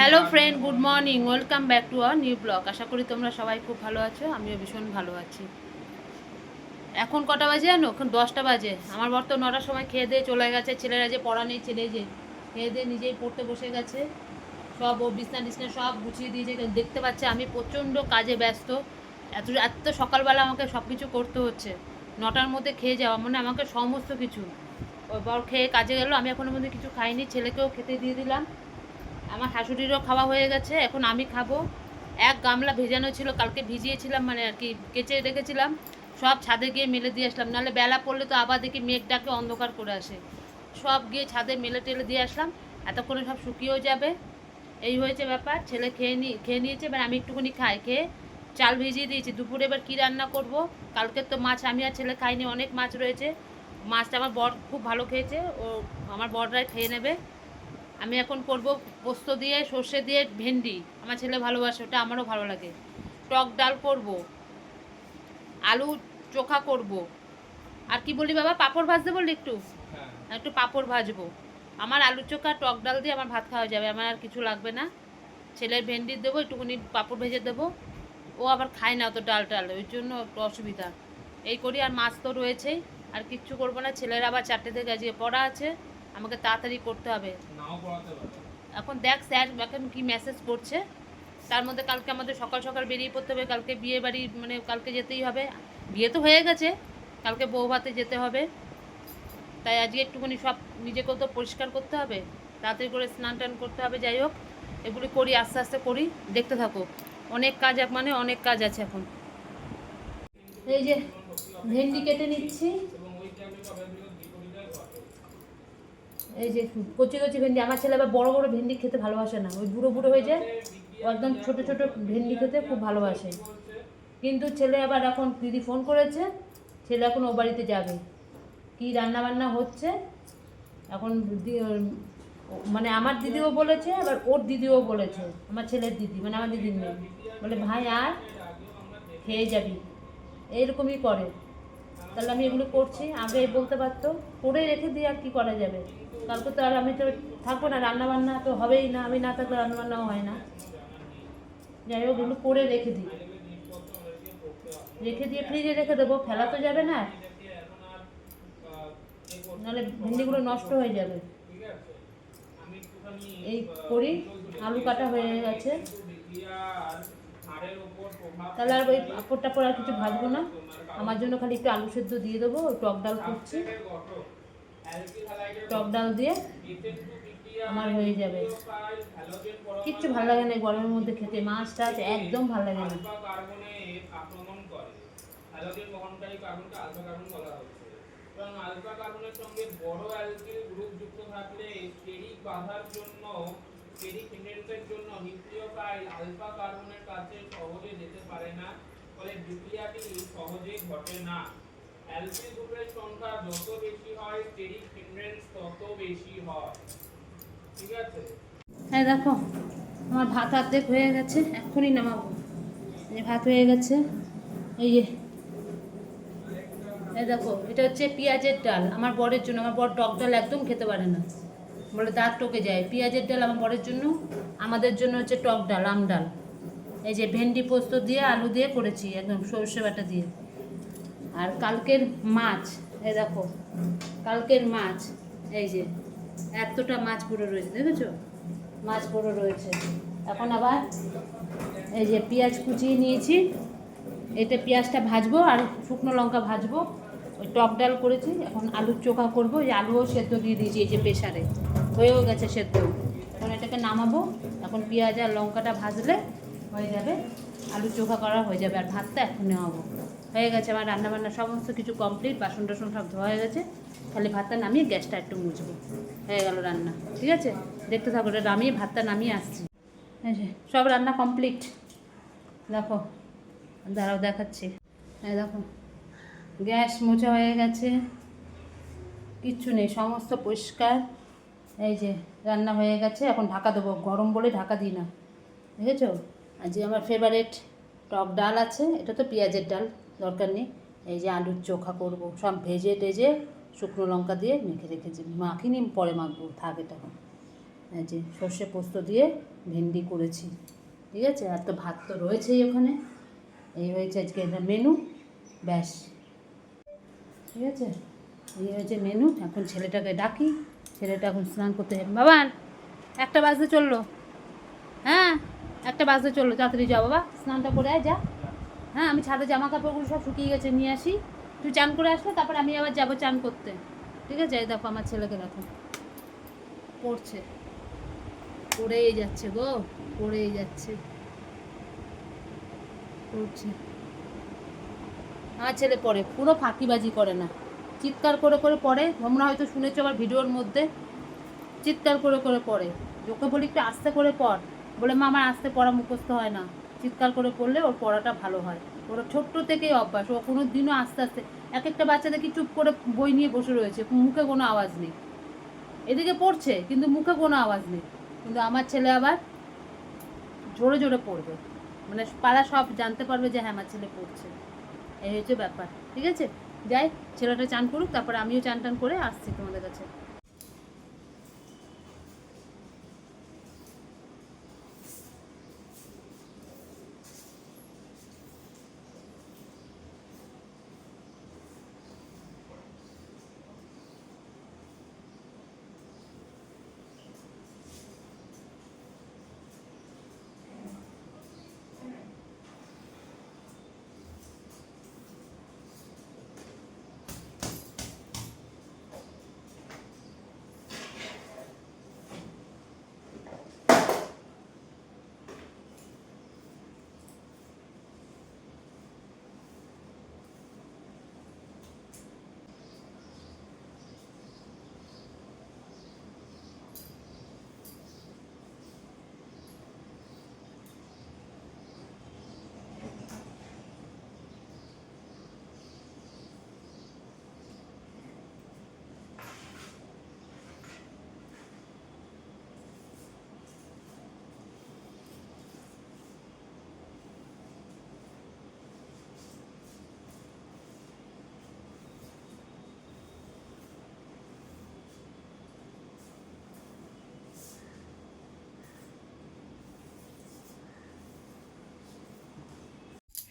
Hello friend good morning welcome back to our new blog আশা করি তোমরা সবাই খুব ভালো আছো, আমিও ভীষণ ভালো আছি। এখন কটা বাজে জানো? এখন দশটা বাজে। আমার বর তো নটার সময় খেয়ে দিয়ে চলে গেছে, ছেলেরা যে পড়া নেই, ছেলে যে খেয়ে দিয়ে নিজেই পড়তে বসে গেছে। সব ও বিছনা টিছনা সব গুছিয়ে দিয়েছে দেখতে পাচ্ছে আমি প্রচণ্ড কাজে ব্যস্ত। এত এত সকালবেলা আমাকে সব কিছু করতে হচ্ছে। নটার মধ্যে খেয়ে যাওয়া মানে আমাকে সমস্ত কিছু। ওই বর খেয়ে কাজে গেলো, আমি এখনও মধ্যে কিছু খাইনি, ছেলেকেও খেতে দিয়ে দিলাম। আমার শাশুড়িরও খাওয়া হয়ে গেছে, এখন আমি খাব। এক গামলা ভেজানো ছিল, কালকে ভিজিয়েছিলাম মানে আর কি কেচে রেখেছিলাম। সব ছাদে গিয়ে মেলে দিয়ে আসলাম, নাহলে বেলা পড়লে তো আবার দেখি মেঘ ডাকে অন্ধকার করে আসে। সব গিয়ে ছাদে মেলে টেলে দিয়ে আসলাম, এতক্ষণে সব শুকিয়েও যাবে। এই হয়েছে ব্যাপার, ছেলে খেয়ে নি, খেয়ে নিয়েছে, এবার আমি একটুখানি খাই, খেয়ে চাল ভিজিয়ে দিয়েছি। দুপুরে এবার কী রান্না করব? কালকে তো মাছ, আমি আর ছেলে খাইনি, অনেক মাছ রয়েছে। মাছটা আমার বর খুব ভালো খেয়েছে, ও আমার বররাই খেয়ে নেবে। আমি এখন করব পোস্ত দিয়ে সর্ষে দিয়ে ভেন্ডি। আমার ছেলে ভালোবাসে ওটা আমারও ভালো লাগে। টক ডাল করব আলু চোখা করব। আর কি বলি বাবা পাঁপড় ভাজতে বললি একটু? একটু পাঁপড় ভাজবো। আমার আলু চোখা টক ডাল দিয়ে আমার ভাত খাওয়া যাবে আমার আর কিছু লাগবে না। ছেলের ভেন্ডি দেবো একটুখানি পাঁপড় ভেজে দেবো। ও আবার খায় না অত ডাল টাল ওই জন্য একটু অসুবিধা। এই করি আর মাছ তো রয়েছেই আর কিচ্ছু করব না। ছেলের আবার চারটে থেকে আজকে পড়া আছে। আমাকে তাড়াতাড়ি করতে হবে। এখন দেখ স্যার এখন কি মেসেজ করছে। তার মধ্যে কালকে আমাদের সকাল সকাল বেরিয়ে পড়তে হবে কালকে বিয়ে বাড়ি মানে কালকে যেতেই হবে। বিয়ে তো হয়ে গেছে কালকে বউ ভাতে যেতে হবে। তাই আজকে একটুখানি সব নিজেকেও তো পরিষ্কার করতে হবে। তাড়াতাড়ি করে স্নান টান করতে হবে যাই হোক। এগুলি করি আস্তে আস্তে করি দেখতে থাকো। অনেক কাজ এক মানে অনেক কাজ আছে এখন। এই যে ভেন্ডি কেটে নিচ্ছি। এই যে কচি কচি ভেন্ডি, আমার ছেলে আবার বড় বড় ভেন্ডি খেতে ভালোবাসে না। ওই বুড়ো বুড়ো হয়ে যায় একদম ছোটো ছোটো ভেন্ডি খেতে খুব ভালোবাসে। কিন্তু ছেলে আবার এখন দিদি ফোন করেছে, ছেলে এখন ও বাড়িতে যাবে। কি রান্না বান্না হচ্ছে? এখন মানে আমার দিদিও বলেছে, আবার ওর দিদিও বলেছে, আমার ছেলের দিদি মানে আমার দিদির মেয়ে। বলে, ভাই আর খেয়ে যাবি। এইরকমই করে। তাহলে আমি এগুলো করছি, আগে বলতে পারতো, করে রেখে দিয়ে আর কি করা যাবে? কালকে তো আর আমি তো থাকব না রান্না বান্না তো হবেই না, আমি না থাকলে রান্না বান্নাও হয় না। যাই হোক, এগুলো করে রেখে দিই। রেখে দিয়ে ফ্রিজে রেখে দেবো, ফেলা তো যাবে না। নাহলে ভেন্ডিগুলো নষ্ট হয়ে যাবে। এই করি, আলু কাটা হয়ে গেছে। তাহলে আর ওই পাপড় টাপড় আর কিছু ভাজবো না। আমার জন্য খালি একটু আলু সেদ্ধ দিয়ে দেবো টক ডাল করছি। টক ডাল দিয়ে আমার হয়ে যাবে। কিচ্ছু ভালো লাগে না গরমের মধ্যে খেতে। মাছ টাছ একদম ভালো লাগে না। আলফা কার্বনের সঙ্গে বড় গ্রুপ যুক্ত থাকলে বাধার জন্য আলফা কার্বনের কাছে সহজে যেতে পারে না, ফলে সহজে ঘটে না। অ্যালকিল গ্রুপের সংখ্যা যত বেশি হয় স্টেরিক হিন্ডেন্স তত বেশি হয়। ঠিক আছে? হ্যাঁ দেখো, আমার ভাত অর্ধেক হয়ে গেছে, এক্ষুনি নামাবো। এই ভাত হয়ে গেছে, এই যে। এই দেখো, এটা হচ্ছে পেঁয়াজের ডাল, আমার বরের জন্য। আমার বর টক ডাল একদম খেতে পারে না। বলে, দাঁত টকে যায়। পেঁয়াজের ডাল আমার বরের জন্য, আমাদের জন্য হচ্ছে টক ডাল, আম ডাল। এই যে ভেন্ডি পোস্ত দিয়ে, আলু দিয়ে করেছি, একদম সর্ষে বাটা দিয়ে। আর কালকের মাছ, এই দেখো, কালকের মাছ, এই যে, এতটা মাছ পুরো রয়েছে, দেখেছ? মাছ পুরো রয়েছে। এখন আবার এই যে পেঁয়াজ কুচিয়ে নিয়েছি, এতে পেঁয়াজটা ভাজবো আর শুকনো লঙ্কা ভাজবো। ওই টক ডাল করেছি, এখন আলুর চোখা করব এই আলুও সেদ্ধ দিয়ে দিয়েছি, এই যে প্রেশারে হয়েও গেছে সেদ্ধ। এখন এটাকে নামাবো, এখন পেঁয়াজ আর লঙ্কাটা ভাজলে হয়ে যাবে আলু চোখা করা হয়ে যাবে, আর ভাতটা এখন নেওয়াবো হয়ে গেছে আমার রান্নাবান্না সমস্ত কিছু কমপ্লিট বাসন টাসন সব ধোয়া হয়ে গেছে। খালি ভাতটা নামিয়ে গ্যাসটা একটু মুছবো। হয়ে গেল রান্না, ঠিক আছে? দেখতে থাকো, এটা নামিয়ে ভাতটা নামিয়ে আসছি। সব রান্না কমপ্লিট দেখো, দাঁড়াও দেখাচ্ছি। হ্যাঁ দেখো, গ্যাস মোছা হয়ে গেছে। কিচ্ছু নেই, সমস্ত পরিষ্কার। এই যে, রান্না হয়ে গেছে। এখন ঢাকা দেবো, গরম বলে ঢাকা দিই না। দেখেছ? আজকে আমার ফেভারেট টক ডাল আছে, এটা তো পেঁয়াজের ডাল। দরকার নেই। এই যে আলুর চোখা করব, সব ভেজে টেজে শুকনো লঙ্কা দিয়ে মেখে রেখেছি। মাখিনি পরে মাখবো, থাকে তখন এই যে সর্ষে পোস্ত দিয়ে ভেন্ডি করেছি, ঠিক আছে? আর তো ভাত তো রয়েছেই ওখানে। এই হয়েছে আজকে এটা মেনু, ব্যাস। ঠিক আছে? এই হয়েছে মেনু। এখন ছেলেটাকে ডাকি। ছেলেটা এখন স্নান করতে যাবে। বাবান একটা বাজতে চলল। হ্যাঁ একটা বাজতে চলল। তাড়াতাড়ি যাও বাবা, স্নানটা করে আয়, যা। হ্যাঁ আমি ছাদে জামা কাপড়গুলো সব শুকিয়ে গেছে, নিয়ে আসি। তুই চান করে আসলে, তারপর আমি আবার যাব চান করতে। ঠিক আছে? দেখো, আমার ছেলেকে দেখো। পড়ছে। পড়েই যাচ্ছে গো, পড়েই যাচ্ছে। পড়ছে। আমার ছেলে পড়ে পুরো ফাঁকিবাজি করে না। চিৎকার করে করে পড়ে, তোমরা হয়তো শুনেছো আমার ভিডিওর মধ্যে। চিৎকার করে করে পড়ে। ওকে বলি, একটু আস্তে করে পড়। বলে, মা, আমার আস্তে পড়া মুখস্থ হয় না। চিৎকার করে পড়লে ওর পড়াটা ভালো হয়। ওর ছোট্ট থেকেই অভ্যাস, ও কোনো দিনও আস্তে আস্তে এক একটা বাচ্চা দেখি চুপ করে বই নিয়ে বসে রয়েছে, মুখে কোনো আওয়াজ নেই। এদিকে পড়ছে, কিন্তু মুখে কোনো আওয়াজ নেই। কিন্তু আমার ছেলে আবার জোরে জোরে পড়বে। মানে পাড়া সব জানতে পারবে যে হ্যাঁ আমার ছেলে পড়ছে। এই হচ্ছে ব্যাপার, ঠিক আছে? যাই, ছেলেটা চান করুক, তারপরে আমিও চান টান করে আসছি তোমাদের কাছে।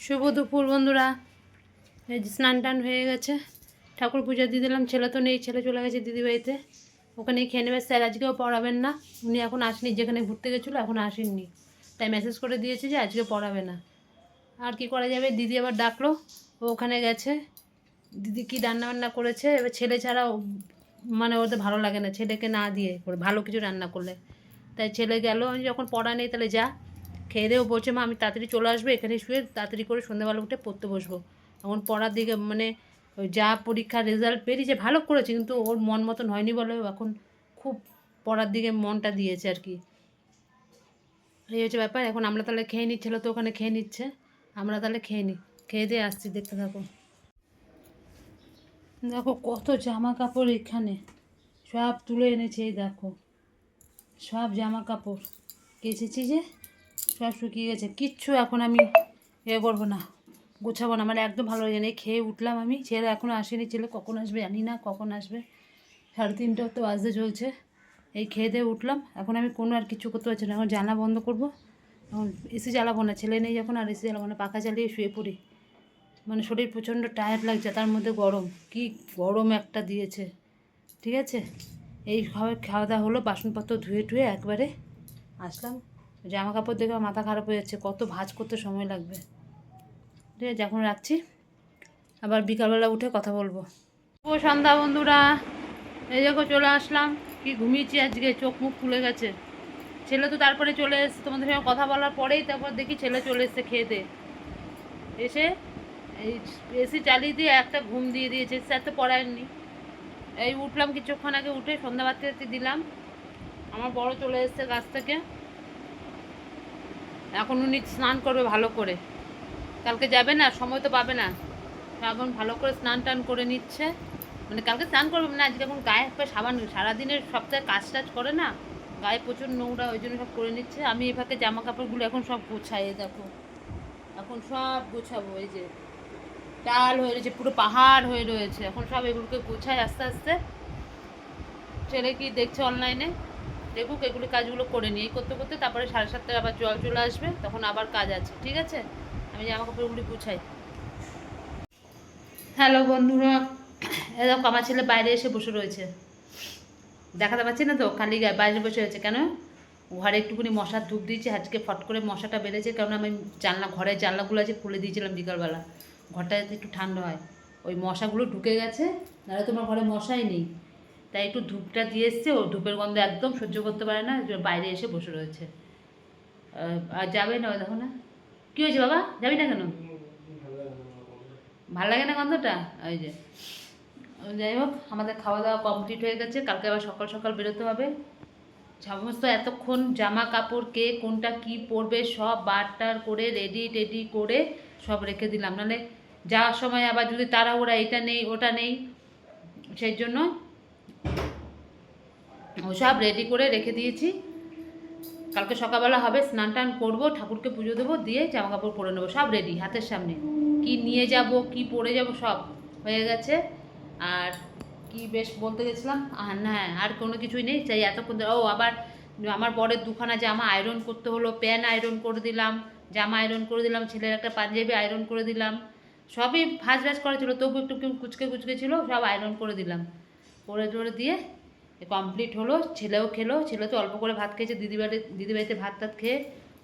শুভ দুপুর, বন্ধুরা। এই যে স্নান টান হয়ে গেছে। ঠাকুর পূজা দিয়ে দিলাম, ছেলে তো নেই, ছেলে চলে গেছে দিদিবাড়িতে ওখানে খেয়ে নেবে স্যার, আজকেও পড়াবেন না। উনি এখন আসেনি, যেখানে ঘুরতে গেছিল, এখন আসেননি। তাই মেসেজ করে দিয়েছে যে আজকে পড়াবে না। আর কি করা যাবে? দিদি আবার ডাকলো, ও ওখানে গেছে। দিদি কি রান্না বান্না করেছে? এবার ছেলে ছাড়া মানে ওদের ভালো লাগে না, ছেলেকে না দিয়ে ভালো কিছু রান্না করলে। তাই ছেলে গেল, আমি যখন পড়া নেই, তাহলে যা। খেয়ে দেও বলছে, মা, আমি তাড়াতাড়ি চলে আসব এখানে শুয়ে তাড়াতাড়ি করে সন্ধ্যাবেলা উঠে পড়তে বসবো। এখন পড়ার দিকে মানে যা পরীক্ষার রেজাল্ট বেরিয়েছে ভালো করেছে, কিন্তু ওর মন মতন হয়নি বলে এখন খুব পড়ার দিকে মনটা দিয়েছে আর কি। এই হচ্ছে ব্যাপার, এখন আমরা তাহলে খেয়ে নিই ছেলে তো ওখানে খেয়ে নিচ্ছে, আমরা তাহলে খেয়ে নিই খেয়ে দিয়ে আসছি, দেখতে থাকো। দেখো কত জামা কাপড় এখানে, সব তুলে এনেছে, এই দেখো, সব জামা কাপড় কেচেছি যে সব শুকিয়ে গেছে। কিচ্ছু এখন আমি এ করব না, গোছাবো না। মানে একদম ভালো লাগে না। খেয়ে উঠলাম আমি। ছেলে এখনও আসেনি। ছেলে কখন আসবে জানি না, কখন আসবে। সাড়ে তিনটাও তো বাজতে চলছে। এই খেয়ে দিয়ে উঠলাম। এখন আমি কোনো আর কিছু করতে পারছি না। এখন জানা বন্ধ করব। এখন এসি চালাবো না। ছেলে নেই যখন, আর এসি চালাবো না। পাখা চালিয়ে শুয়ে পড়ি। মানে শরীর প্রচণ্ড টায়ার্ড লাগছে। তার মধ্যে গরম। কি গরম একটা দিয়েছে। ঠিক আছে? এই খাওয়া দাওয়া হলো। বাসনপত্র ধুয়ে টুয়ে একবারে আসলাম। জামা কাপড় দেখে মাথা খারাপ হয়ে যাচ্ছে, কত ভাঁজ করতে সময় লাগবে। ঠিক আছে, এখন রাখছি। আবার বিকালবেলা উঠে কথা বলব। ও সন্ধ্যা বন্ধুরা। এই দেখো চলে আসলাম। কি ঘুমিয়েছি আজকে, চোখ মুখ খুলে গেছে। ছেলে তো তারপরে চলে এসছে, তোমাদের সঙ্গে কথা বলার পরেই তারপর দেখি ছেলে চলে এসছে খেতে। এসে এই এসি চালিয়ে দিয়ে একটা ঘুম দিয়ে দিয়েছে স্যার তো পড়ায়নি। এই উঠলাম কিছুক্ষণ আগে উঠে সন্ধ্যা বাতি দিলাম। আমার বড় চলে এসছে গাছ থেকে। এখন উনি স্নান করবে ভালো করে। কালকে যাবে না, সময় তো পাবে না। এখন ভালো করে স্নান টান করে নিচ্ছে। মানে কালকে স্নান করবে না আজকে এখন গায়ে একটা সাবান সারাদিনের সপ্তাহে কাজ টাজ করে না? গায়ে প্রচুর নোংরা ওই জন্য সব করে নিচ্ছে। আমি এভাবে জামা কাপড়গুলো এখন সব গোছাই, দেখো। এখন সব গোছাবো, এই যে ডাল হয়ে রয়েছে, পুরো পাহাড় হয়ে রয়েছে। এখন সব এগুলোকে গোছায় আস্তে আস্তে। ছেলে কি দেখছে অনলাইনে দেখুক এগুলি কাজগুলো করে নিয়ে করতে করতে তারপরে সাড়ে সাতটায় আবার জল চলে আসবে, তখন আবার কাজ আছে, ঠিক আছে? আমি জামা কাপড়গুলি গুছাই। হ্যালো বন্ধুরা এরকম আমার ছেলে বাইরে এসে বসে রয়েছে। দেখাতে পাচ্ছি না তো? খালি গায়ে বাইরে বসে রয়েছে কেন? ঘরে একটুখানি মশার ধূপ দিয়েছি, আজকে ফট করে মশাটা বেড়েছে কারণ আমি জানলা ঘরের জানলাগুলো আছে খুলে দিয়েছিলাম বিকালবেলা। ঘরটা যাতে একটু ঠান্ডা হয়। ওই মশাগুলো ঢুকে গেছে, নাহলে তোমার ঘরে মশাই নেই। তাই একটু ধূপটা দিয়ে এসছে, ও ধূপের গন্ধ একদম সহ্য করতে পারে না বাইরে এসে বসে রয়েছে। আর যাবে না দেখো না। কী হয়েছে বাবা? যাবি না কেন? ভালো লাগে না গন্ধটা? ওই যে। যাই হোক, আমাদের খাওয়া দাওয়া কমপ্লিট হয়ে গেছে, কালকে আবার সকাল সকাল বেরোতে হবে। সমস্ত এতক্ষণ জামা কাপড়, কে কোনটা কি পরবে, সব বারটার করে রেডি টেডি করে সব রেখে দিলাম। নাহলে যাওয়ার সময় আবার যদি তারা ওরা এটা নেই, ওটা নেই, সেই জন্য ওসব রেডি করে রেখে দিয়েছি। কালকে সকালবেলা হবে, স্নান টান করব, ঠাকুরকে পুজো দেবো, দিয়ে জামা কাপড় পরে নেব, সব রেডি হাতের সামনে। কি নিয়ে যাব, কি পরে যাব, সব হয়ে গেছে। আর কি বেশ বলতে গেছিলাম আর না, আর কোনো কিছুই নেই, চাই এতক্ষণ ও আবার আমার বরের দুখানা জামা আয়রন করতে হলো প্যান্ট আয়রন করে দিলাম, জামা আয়রন করে দিলাম, ছেলের একটা পাঞ্জাবি আয়রন করে দিলাম। সবই ভাজ ভাজ করা ছিল, তবু একটু একটু কুচকে কুচকে ছিল, সব আয়রন করে দিলাম। করে টরে দিয়ে কমপ্লিট হলো, ছেলেও খেলো, ছেলে তো অল্প করে ভাত খেয়েছে দিদিবাড়ি দিদিবাড়িতে ভাত টাত খেয়ে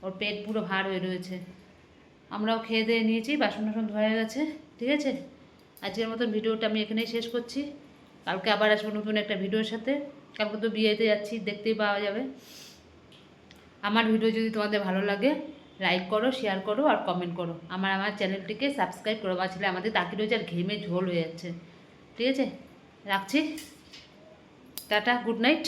ওর পেট পুরো ভার হয়ে রয়েছে। আমরাও খেয়ে দিয়ে নিয়েছি, বাসন টাসন ধোয়া হয়ে গেছে, ঠিক আছে? আজকের মতন ভিডিওটা আমি এখানেই শেষ করছি। কালকে আবার আসব নতুন একটা ভিডিওর সাথে। কালকে তো বিয়েতে যাচ্ছি, দেখতেই পাওয়া যাবে। আমার ভিডিও যদি তোমাদের ভালো লাগে লাইক করো শেয়ার করো আর কমেন্ট করো। আমার আমার চ্যানেলটিকে সাবস্ক্রাইব করো বা ছেলে আমাদের তাকিয়ে রয়েছে আর ঘেমে ঝোল হয়ে যাচ্ছে। ঠিক আছে? রাখছি? Tata good night.